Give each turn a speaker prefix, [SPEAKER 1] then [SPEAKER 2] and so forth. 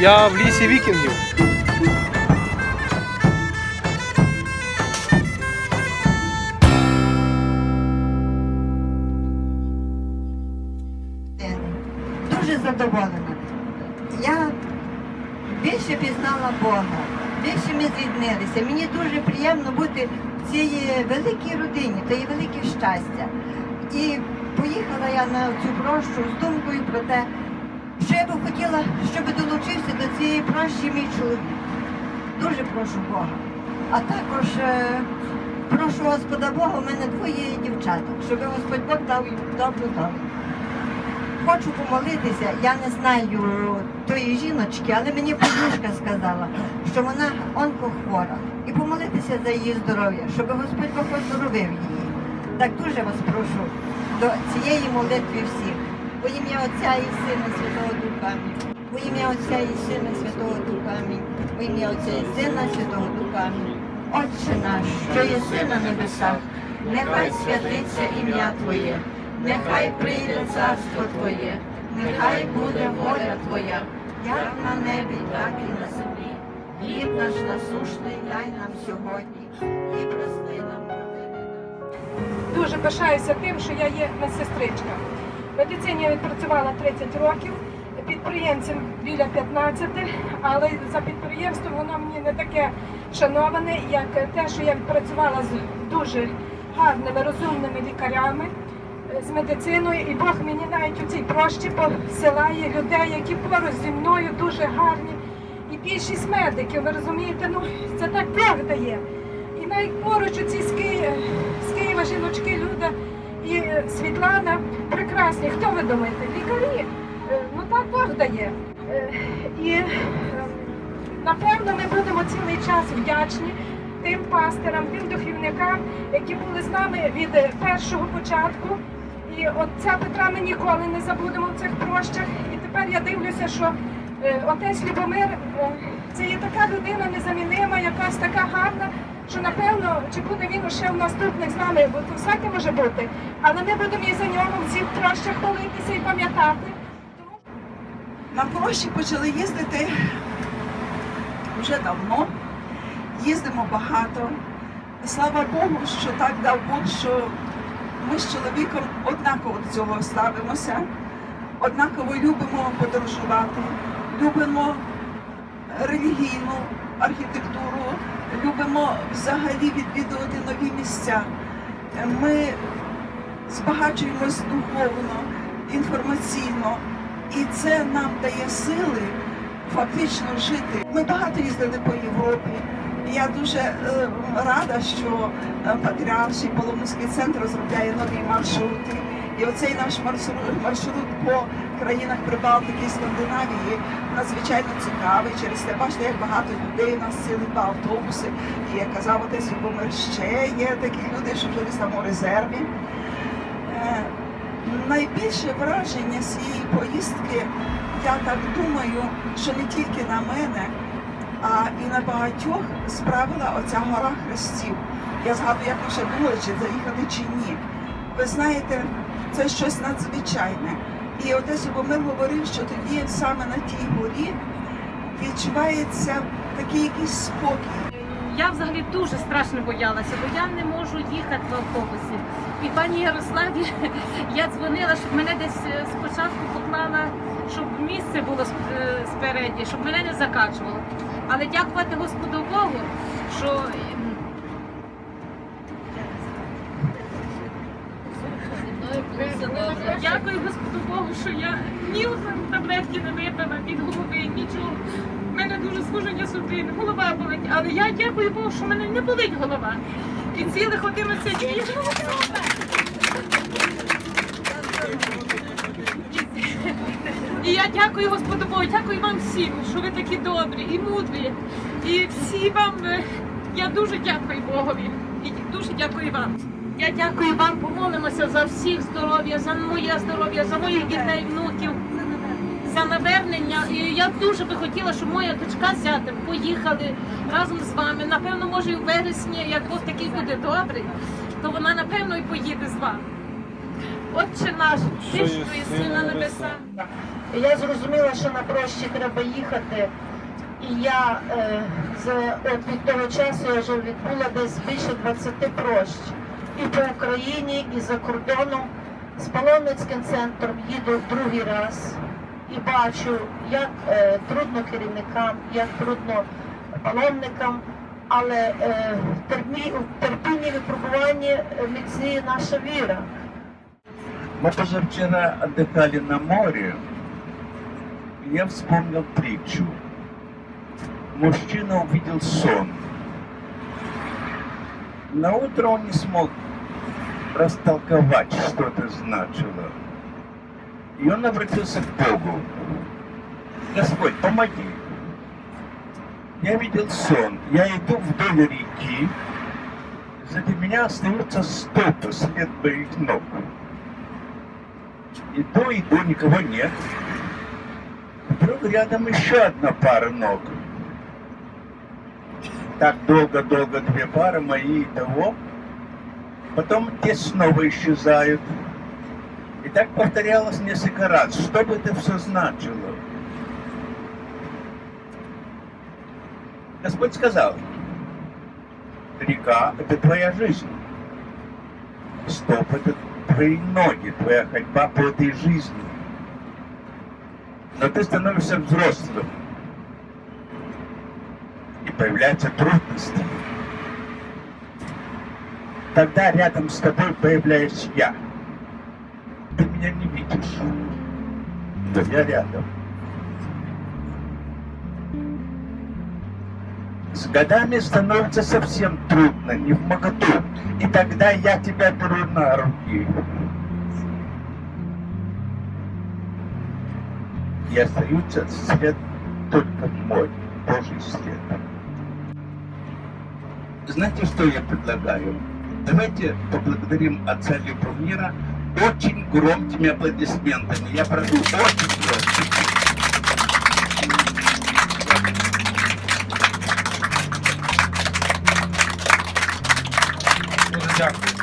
[SPEAKER 1] Я в лісі вікінгів.
[SPEAKER 2] Дуже задоволена. Я більше пізнала Бога, більше ми з'єднилися. Мені дуже приємно бути в цій великій родині, то є велике щастя. І поїхала я на цю прощу з думкою про те, що я би хотіла, щоб долучився до цієї прощі мій чоловік. Дуже прошу Бога. А також е, прошу Господа Бога, у мене двоє дівчаток, щоб Господь Бог дав добру долю. Хочу помолитися, я не знаю тої жіночки, але мені подружка сказала, що вона онкохвора. І помолитися за її здоров'я, щоб Господь Бог оздоровив її. Так дуже вас прошу до цієї молитви всіх. Во ім'я Отця і Сина Святого Духа. Во ім'я Отця і Сина Святого Духа. Во ім'я Отця і Сина Святого Духа. Отче наш, що єси на небесах, нехай святиться ім'я Твоє. Нехай прийде царство Твоє, нехай буде воля Твоя, як на небі, так і на землі. Хліб наш насушний дай нам сьогодні і прости нам.
[SPEAKER 3] Дуже пишаюся тим, що я є медсестричка. Медицині я відпрацювала 30 років, підприємцем біля 15, але за підприємством воно мені не таке шановане, як те, що я відпрацювала з дуже гарними, розумними лікарями, е, з медициною, і Бог мені навіть у цій прощі посилає людей, які поруч зі мною дуже гарні. І більшість медиків, ви розумієте, ну це так Бог дає. І навіть поруч з Києва, з Києва жіночки Люда і е, Світлана прекрасні. Хто ви думаєте? Лікарі. Е, Ну так Бог дає. Е, І е, напевно ми будемо цілий час вдячні тим пастирам, тим духовникам, які були з нами від першого початку. І от ця Петра ми ніколи не забудемо в цих прощах. І тепер я дивлюся, що отець Любомир це є така людина незамінима, якась така гарна, що напевно, чи буде він ще в наступних з нами, бо то всяке може бути. Але ми будемо і за нього в цих прощах молитися і пам'ятати.
[SPEAKER 4] На прощі почали їздити вже давно. Їздимо багато. Слава Богу, що так дав Бог, що ми з чоловіком однаково до цього ставимося, однаково любимо подорожувати, любимо релігійну архітектуру, любимо взагалі відвідувати нові місця. Ми збагачуємось духовно, інформаційно, і це нам дає сили фактично жити. Ми багато їздили по Європі. Я дуже е, рада, що е, Патріарший Паломницький центр розробляє нові маршрути. І оцей наш маршрут, маршрут по країнах Прибалтики і Скандинавії надзвичайно цікавий. Через те бачите, як багато людей у нас цілі два автобуси. І як казав отець Любомир, ще є такі люди, що вже десь там у резерві. Е, Найбільше враження цієї поїздки, я так думаю, що не тільки на мене, а і на багатьох справила оця гора хрестів. Я згадую, як ми ще думали, чи заїхати чи ні. Ви знаєте, це щось надзвичайне. І отець Любомир говорив, що тоді саме на тій горі відчувається такий якийсь спокій.
[SPEAKER 5] Я взагалі дуже страшно боялася, бо я не можу їхати в автобусі. І пані Ярославі я дзвонила, щоб мене десь е, спочатку поклала, щоб місце було е, спереді, щоб мене не закачувало. Але дякувати Господу Богу, що Дякую Господу Богу, що я ні таблетки не випила від голови, нічого. У мене дуже служення судин, голова болить, але я дякую Богу, що в мене не болить голова. І цілих 11 днів. І я дякую Господу Богу, дякую вам всім, що ви такі добрі і мудрі. І всі вам, е, я дуже дякую Богові. І дуже дякую вам. Я дякую вам, помолимося за всіх здоров'я, за моє здоров'я, за моїх дітей, внуків, за навернення. І я дуже би хотіла, щоб моя дочка зятем поїхали разом з вами. Напевно, може, і в вересні, як Бог такий буде добрий, то вона напевно і поїде з вами. Отче наш, ти що єси на небесах.
[SPEAKER 1] І я зрозуміла, що на прощі треба їхати. І я е, з, от від того часу я вже відбула десь більше 20 прощ. І по Україні, і за кордоном. З паломницьким центром їду другий раз і бачу, як е, трудно керівникам, як трудно паломникам, але е, терпінні випробуванні е, міцніє наша віра.
[SPEAKER 6] Мы позавчера отдыхали на море, и я вспомнил притчу. Мужчина увидел сон. На утро он не смог растолковать, что это значило. И он обратился к Богу. Господь, помоги. Я видел сон. Я иду вдоль реки. Сзади меня остаются стопы, след моих ног. Иду, иду, никого нет. Вдруг рядом еще одна пара ног. Так долго-долго две пары мои и того. Потом те снова исчезают. И так повторялось несколько раз. Что бы это все значило? Господь сказал, река – это твоя жизнь. Стоп – это твои ноги, твоя ходьба по этой жизни. Но ты становишься взрослым. И появляются трудности. Тогда рядом с тобой появляюсь я. Ты меня не видишь. Но я рядом. С годами становится совсем трудно, не в моготу. И тогда я тебя беру на руки. И остается свет только мой, Божий свет. Знаете, что я предлагаю? Давайте поблагодарим отца Любомира очень громкими аплодисментами. Я прошу очень громко.
[SPEAKER 7] Дякую.